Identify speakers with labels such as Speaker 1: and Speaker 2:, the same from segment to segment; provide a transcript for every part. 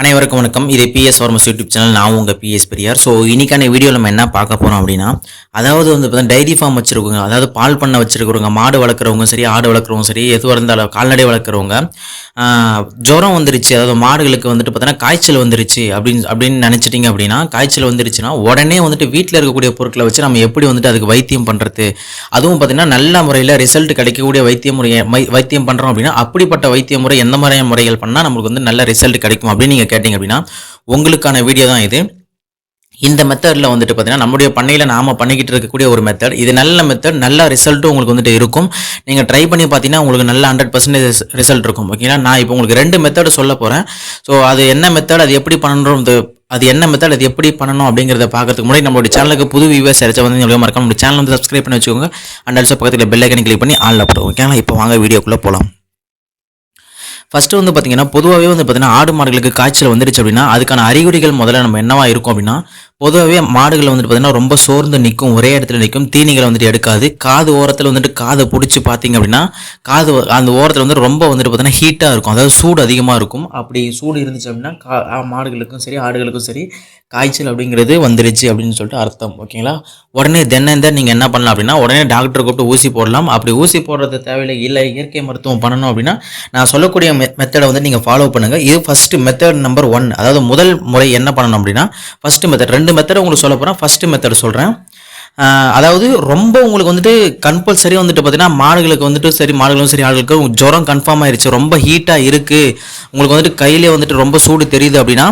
Speaker 1: அனைவருக்கும் வணக்கம். இது பிஎஸ் ஃபார்மஸ் யூடியூப் சேனல் நான் உங்கள் பிஎஸ் பெரியார். ஸோ இன்றைக்கான வீடியோவில் நம்ம என்ன பார்க்க போகிறோம் அப்படின்னா அதாவது வந்து பார்த்தீங்கன்னா டைரி ஃபார்ம் வச்சுருக்கோங்க அதாவது பால் பண்ணை வச்சுருக்கிறவங்க மாடு வளர்க்குறவங்க சரி ஆடு வளர்க்குறவங்க சரி எதுவாக இருந்தாலும் கால்நடை வளர்க்குறவங்க ஜுரம் வந்துருச்சு. அதாவது மாடுகளுக்கு வந்துட்டு பார்த்தீங்கன்னா காய்ச்சல் வந்துருச்சு அப்படின்னு அப்படின்னு நினச்சிட்டிங்க அப்படின்னா காய்ச்சல் வந்துருச்சுன்னா உடனே வந்துட்டு வீட்டில் இருக்கக்கூடிய பொருட்களை வச்சு நம்ம எப்படி வந்துட்டு அதுக்கு வைத்தியம் பண்ணுறது அதுவும் பார்த்தீங்கன்னா நல்ல முறையில் ரிசல்ட் கிடைக்கக்கூடிய வைத்திய முறையை மை- வைத்தியம் பண்ணுறோம் அப்படின்னா அப்படிப்பட்ட வைத்திய முறை எந்த மாதிரியான முறைகள் பண்ணால் நம்மளுக்கு வந்து நல்ல ரிசல்ட் கிடைக்கும் அப்படின்னு நீங்கள் கேட்டிங்க அப்படின்னா உங்களுக்கான வீடியோ தான் இது. இந்த மெத்தடில் வந்துட்டு பார்த்தீங்கன்னா நம்முடைய பண்ணையில் நாம் பண்ணிக்கிட்டு இருக்கக்கூடிய ஒரு மெத்தட் இது நல்ல மெத்தட் நல்ல ரிசல்ட்டும் உங்களுக்கு வந்துட்டு இருக்கும். நீங்கள் ட்ரை பண்ணி பார்த்தீங்கன்னா உங்களுக்கு நல்ல ஹண்ட்ரட் பர்சன்டேஜ் ரிசல்ட் இருக்கும். ஓகேங்களா நான் இப்போ உங்களுக்கு ரெண்டு மெத்தடு சொல்ல போகிறேன் ஸோ அது என்ன மெத்தட் அது எப்படி பண்ணணும் அது என்ன மெத்தட் அது எப்படி பண்ணணும் அப்படிங்கிறத பார்க்கறதுக்கு முன்னாடி நம்மளுடைய சேனலுக்கு புது வியூவர்ஸ் யாராச்சும் வந்து உங்களுக்கு மறக்காம நம்ம சேனல் வந்து சப்ஸ்கிரைப் பண்ணி வச்சுக்கோங்க. அண்ட் ஆல்சோ பக்கத்தில் பெல் ஐக்கனை கிளிக் பண்ணி ஆளில் போடுவோம் ஓகேங்களா இப்போ வாங்க வீடியோக்குள்ளே போகலாம் ஃபர்ஸ்ட் வந்து பார்த்தீங்கன்னா பொதுவாகவே வந்து பார்த்தீங்கன்னா ஆடு மாடுகளுக்கு காய்ச்சல் வந்துடுச்சு அப்படின்னா அதுக்கான அறிகுறிகள் முதல்ல நம்ம என்னவா இருக்கும் அப்படின்னா பொதுவாகவே மாடுகள் வந்துட்டு பார்த்தீங்கன்னா ரொம்ப சோர்ந்து நிற்கும் ஒரே இடத்துல நிற்கும் தீனிகளை வந்துட்டு எடுக்காது. காது ஓரத்தில் வந்துட்டு காதை பிடிச்சி பார்த்தீங்க அப்படின்னா காது அந்த ஓரத்தில் வந்து ரொம்ப வந்துட்டு பார்த்தீங்கன்னா ஹீட்டாக இருக்கும். அதாவது சூடு அதிகமாக இருக்கும். அப்படி சூடு இருந்துச்சு அப்படின்னா கா மாடுகளுக்கும் சரி ஆடுகளுக்கும் சரி காய்ச்சல் அப்படிங்கிறது வந்துருச்சு அப்படின்னு சொல்லிட்டு அர்த்தம். ஓகேங்களா? உடனே தென்னந்த நீங்கள் என்ன பண்ணலாம் அப்படின்னா உடனே டாக்டரை கூப்பிட்டு ஊசி போடலாம். அப்படி ஊசி போடுறது தேவையில்லை. இல்லை இயற்கை மருத்துவம் பண்ணணும் அப்படின்னா நான் சொல்லக்கூடிய மெத்தடை வந்து நீங்கள் ஃபாலோ பண்ணுங்கள் இது ஃபஸ்ட்டு மெத்தட் நம்பர் ஒன் அதாவது முதல் முறை என்ன பண்ணணும் அப்படின்னா ஃபஸ்ட்டு மெத்தட் ரெண்டு மெத்தடை உங்களுக்கு சொல்ல போகிறேன் ஃபர்ஸ்ட் மெத்தட் சொல்கிறேன் அதாவது ரொம்ப உங்களுக்கு வந்துட்டு கம்பல்சரி வந்துட்டு பார்த்தீங்கன்னா மாடுகளுக்கு வந்துட்டு சரி மாடுகளும் சரி ஆடுகளுக்கும் ஜுரம் கன்ஃபார்ம் ஆயிருச்சு. ரொம்ப ஹீட்டாக இருக்குது உங்களுக்கு வந்துட்டு கையிலே வந்துட்டு ரொம்ப சூடு தெரியுது அப்படின்னா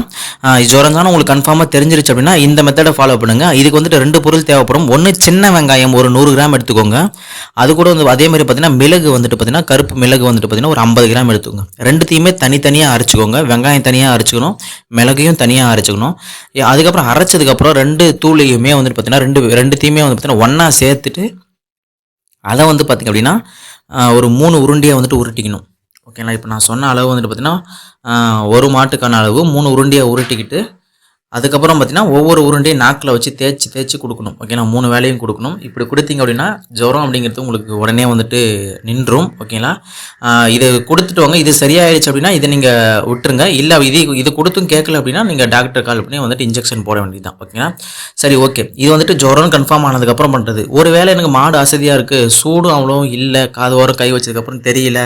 Speaker 1: ஜுரம் தானே உங்களுக்கு கன்ஃபார்மாக தெரிஞ்சிருச்சு அப்படின்னா இந்த மெத்தடை ஃபாலோ பண்ணுங்க. இதுக்கு வந்துட்டு ரெண்டு பொருள் தேவைப்படும். ஒன்று சின்ன வெங்காயம் ஒரு நூறு கிராம் எடுத்துக்கோங்க. அது கூட வந்து அதே மாதிரி பார்த்தீங்கன்னா மிளகு வந்துட்டு பார்த்தீங்கன்னா கருப்பு மிளகு வந்துட்டு பார்த்தீங்கன்னா ஒரு ஐம்பது கிராம் எடுத்துக்கோங்க. ரெண்டுத்தையுமே தனித்தனியாக அரைச்சிக்கோங்க. வெங்காயம் தனியாக அரைச்சிக்கணும். மிளகையும் தனியாக அரைச்சிக்கணும். அதுக்கப்புறம் அரைச்சதுக்கப்புறம் ரெண்டு தூளையுமே வந்துட்டு பார்த்தீங்கன்னா ரெண்டு ரெண்டுத்தையுமே வந்து பார்த்தீங்கன்னா ஒன்றா சேர்த்துட்டு அதை வந்து பார்த்திங்க அப்படின்னா ஒரு மூணு உருண்டையை வந்துட்டு உருட்டிக்கணும். ஓகேங்களா? இப்போ நான் சொன்ன அளவு வந்துட்டு பார்த்தீங்கன்னா ஒரு மாட்டுக்கான அளவு மூணு உருண்டையை உருட்டிக்கிட்டு அதுக்கப்புறம் பார்த்தீங்கன்னா ஒவ்வொரு உருண்டையும் நாக்கில் வச்சு தேய்ச்சி தேய்ச்சி கொடுக்கணும். ஓகேங்களா மூணு வேலையும் கொடுக்கணும். இப்படி கொடுத்தீங்க அப்படின்னா ஜுரம் அப்படிங்கிறது உங்களுக்கு உடனே வந்துட்டு நின்றும். ஓகேங்களா இது கொடுத்துட்டு வாங்க. இது சரியாயிடுச்சு அப்படின்னா இதை நீங்கள் விட்டுருங்க. இல்லை இது இது கொடுத்தும் கேட்கல அப்படின்னா நீங்கள் டாக்டர் கால் பண்ணி வந்துட்டு இன்ஜெக்ஷன் போட வேண்டியதுதான். ஓகேங்களா சரி ஓகே இது வந்துட்டு ஜுரம் கன்ஃபார்ம் ஆனதுக்கப்புறம் பண்ணுறது ஒரு வேளை எனக்கு மாடு அசதியாக இருக்குது சூடும் அவ்வளோ இல்லை. காது ஓரம் கை வச்சதுக்கப்புறம் தெரியல.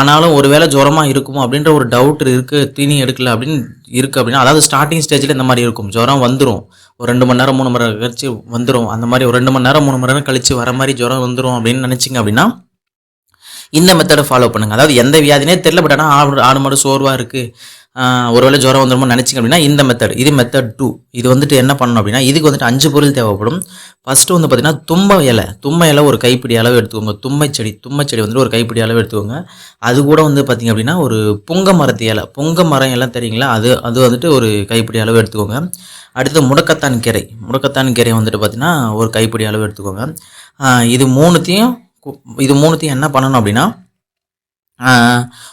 Speaker 1: ஆனாலும் ஒரு வேளை ஜுரமாக இருக்குமோ அப்படின்ற ஒரு டவுட் இருக்குது தீனி எடுக்கல அப்படின்னு இருக்குது அப்படின்னா அதாவது ஸ்டார்டிங் ஸ்டேஜில் இந்த மாதிரி இருக்கும். ஜுரம் வந்துடும் ஒரு ரெண்டு மணி நேரம் மூணு மணி நேரம் கழிச்சு வந்துடும் அந்த மாதிரி ஒரு ரெண்டு மணி நேரம் மூணு மணி நேரம் கழிச்சு வர மாதிரி ஜுரம் வந்துடும் அப்படின்னு நினச்சிங்க அப்படின்னா இந்த மெத்தடை ஃபாலோ பண்ணுங்க. அதாவது எந்த வியாதினே தெரியல பட் ஆனால் ஆடு ஆடு மாடு சோர்வாக இருக்குது ஒருவேளை ஜுரம் வந்துருமோ நினச்சிங்க அப்படின்னா இந்த மெத்தட் இது மெத்தட் டூ இது வந்துட்டு என்ன பண்ணணும் அப்படின்னா இதுக்கு வந்துட்டு அஞ்சு பொருள் தேவைப்படும். ஃபஸ்ட்டு வந்து பார்த்தீங்கன்னா தும்ப இலை. தும்ப இலை ஒரு கைப்பிடி அளவு எடுத்துக்கோங்க. தும்மை செடி தும்மை செடி வந்துட்டு ஒரு கைப்பிடி அளவு எடுத்துக்கோங்க. அது கூட வந்து பார்த்தீங்க அப்படின்னா ஒரு புங்க மரத்து இலை. புங்க மரம் எல்லாம் தெரியுங்களா? அது அது வந்துட்டு ஒரு கைப்பிடி அளவு எடுத்துக்கோங்க. அடுத்து முடக்கத்தான் கீரை. முடக்கத்தான் கீரை வந்துட்டு பார்த்தீங்கன்னா ஒரு கைப்பிடி அளவு எடுத்துக்கோங்க. இது மூணுத்தையும் இது மூணுத்தையும் என்ன பண்ணணும் அப்படின்னா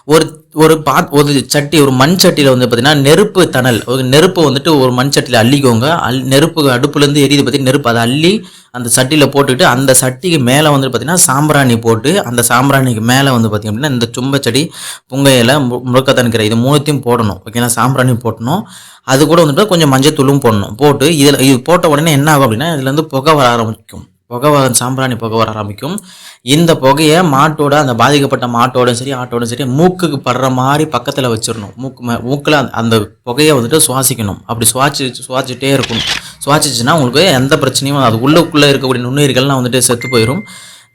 Speaker 1: ஒரு ஒரு பா ஒரு சட்டி ஒரு மண் சட்டியில் வந்து பார்த்தீங்கன்னா நெருப்பு தணல். ஒரு நெருப்பு வந்துட்டு ஒரு மண் சட்டியில் அள்ளிக்கோங்க. அல் நெருப்பு அடுப்புலேருந்து எரியுது பார்த்தீங்கன்னா நெருப்பு. அதை அள்ளி அந்த சட்டியில் போட்டுட்டு அந்த சட்டிக்கு மேலே வந்து பார்த்தீங்கன்னா சாம்பிராணி போட்டு அந்த சாம்பிராணிக்கு மேலே வந்து பார்த்திங்க அப்படின்னா இந்த சும்ப புங்கையில் புங்கையில மு- முருக்கத்தன்கிற இது மூணுத்தையும் போடணும். ஓகேங்களா? சாம்பிராணி போட்டணும். அது கூட வந்துட்டு கொஞ்சம் மஞ்சள் தூளும் போடணும். போட்டு இதில் இது போட்ட உடனே என்ன ஆகும் அப்படின்னா இதுலேருந்து புகை வர ஆரம்பிக்கும். புகை வர சாம்பிராணி புகை வர ஆரம்பிக்கும். இந்த புகையை மாட்டோட அந்த பாதிக்கப்பட்ட மாட்டோடும் சரி ஆட்டோடும் சரி மூக்குக்கு படுற மாதிரி பக்கத்தில் வச்சிடணும். மூக்கு மே- அந்த- அந்த புகையை வந்துட்டு சுவாசிக்கணும். அப்படி சுவாசி சுவாச்சிட்டே இருக்கணும். சுவாசிச்சுன்னா உங்களுக்கு எந்த பிரச்சனையும் அது உள்ளுக்குள்ளே இருக்கக்கூடிய நுண்ணுயிர்கள்லாம் வந்துட்டு செத்து போயிடும்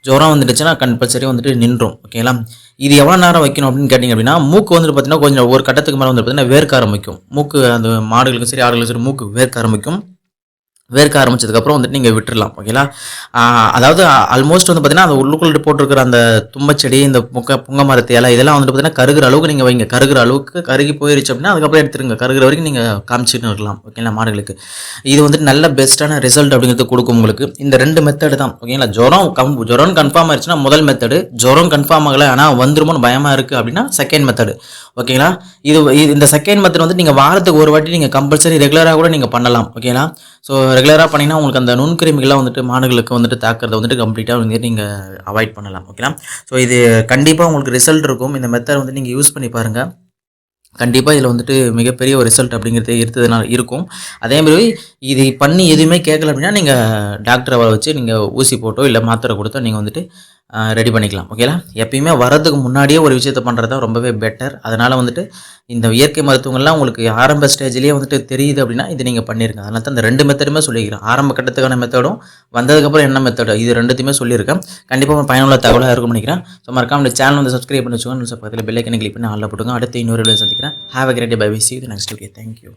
Speaker 1: ஜுரம் வந்துடுச்சுன்னா கம்பல்சரி வந்துட்டு நின்றும். ஓகேங்களா இது எவ்வளோ நேரம் வைக்கணும் அப்படின்னு கேட்டிங்க அப்படின்னா மூக்கு வந்துட்டு பார்த்தீங்கன்னா கொஞ்சம் ஒரு கட்டத்துக்கு மேலே வந்து பார்த்தீங்கன்னா வேர்க்க ஆரம்பிக்கும். மூக்கு அந்த மாடுகளுக்கும் சரி ஆடுகளுக்கும் சரி மூக்கு வேர்க்க ஆரம்பிக்கும். வேர்க்க ஆரம்பிச்சதுக்கப்புறம் வந்துட்டு நீங்கள் விட்டுடலாம் ஓகேங்களா அதாவது ஆல்மோஸ்ட் வந்து பார்த்தீங்கன்னா அந்த உள்ளுக்குள்ள போட்டிருக்கிற அந்த தும்பச்செடி இந்த புங்க புங்க மரத்து இலை இதெல்லாம் வந்துட்டு பார்த்தீங்கன்னா கருகிற அளவுக்கு நீங்கள் வைங்க. கருகிற அளவுக்கு கருகி போயிருச்சு அப்படின்னா அதுக்கப்புறம் எடுத்துருங்க. கருகிற வரைக்கும் நீங்கள் காமிச்சிட்டு இருக்கலாம் ஓகேங்களா மாடுகளுக்கு. இது வந்துட்டு நல்ல பெஸ்ட்டான ரிசல்ட் அப்படிங்கிறது கொடுக்கும் உங்களுக்கு. இந்த ரெண்டு மெத்தடு தான் ஓகேங்களா ஜுரம் கம் ஜுரம் கன்ஃபார்ம் ஆயிடுச்சுன்னா முதல் மெத்தடு ஜுரம் கன்ஃபார்ம் ஆகலை ஆனால் வந்துருமோன்னு பயமாக இருக்குது அப்படின்னா செகண்ட் மெத்தடு ஓகேங்களா இது இது- இந்த செகண்ட் மெத்தட் வந்து நீங்கள் வாரத்துக்கு ஒரு வாட்டி நீங்கள் கம்பல்சரி ரெகுலராக கூட நீங்கள் பண்ணலாம் ஓகேங்களா ஸோ ரெகுலராக பண்ணிங்கன்னா உங்களுக்கு அந்த நுண்கிருமிகள்லாம் வந்துட்டு மாடுகளுக்கு வந்துட்டு தாக்குறத வந்துட்டு கம்ப்ளீட்டாக வந்து நீங்கள் அவாய்ட் பண்ணலாம் ஓகேனா ஸோ இது கண்டிப்பாக உங்களுக்கு ரிசல்ட் இருக்கும். இந்த மெத்தட் வந்து நீங்கள் யூஸ் பண்ணி பாருங்கள் கண்டிப்பாக இதில் வந்துட்டு மிகப்பெரிய ஒரு ரிசல்ட் அப்படிங்கிறது இருந்ததுனால இருக்கும். அதே மாதிரி இது பண்ணி எதுவுமே கேட்கல அப்படின்னா நீங்கள் டாக்டரை வர வச்சு நீங்கள் ஊசி போட்டோ இல்லை மாத்திரை கொடுத்தோ நீங்கள் வந்துட்டு ரெடி பண்ணிக்கலாம். ஓகேலா எப்பயுமே வரதுக்கு முன்னாடியே ஒரு விஷயத்த பண்ணுறது தான் ரொம்பவே பெட்டர் அதனால் வந்துட்டு இந்த இயற்கை மருத்துவங்கள்லாம் உங்களுக்கு ஆரம்ப ஸ்டேஜ்லேயே வந்துட்டு தெரியுது அப்படின்னா இது நீங்கள் பண்ணிருங்க. அதனால தான் இந்த ரெண்டு மெத்தடுமே சொல்லியிருக்கிறேன். ஆரம்ப கட்டத்துக்கான மெத்தடும் வந்ததுக்கப்புறம் என்ன மெத்தடும் இது ரெண்டுத்தையுமே சொல்லியிருக்கேன். கண்டிப்பாக பயனுள்ள தகவலாக இருக்கும் நினைக்கிறேன். ஸோ மறக்காம இந்த சேனல் வந்து சப்ஸ்கிரைப் பண்ணி வச்சுக்கோங்க. பக்கத்தில் பெல்லைக்கனை கிளிக் பண்ணி ஆளில் போட்டுங்க அடுத்து இன்னொரு வீடியோ சந்திக்கிறேன். Have a great bye we see next video thank you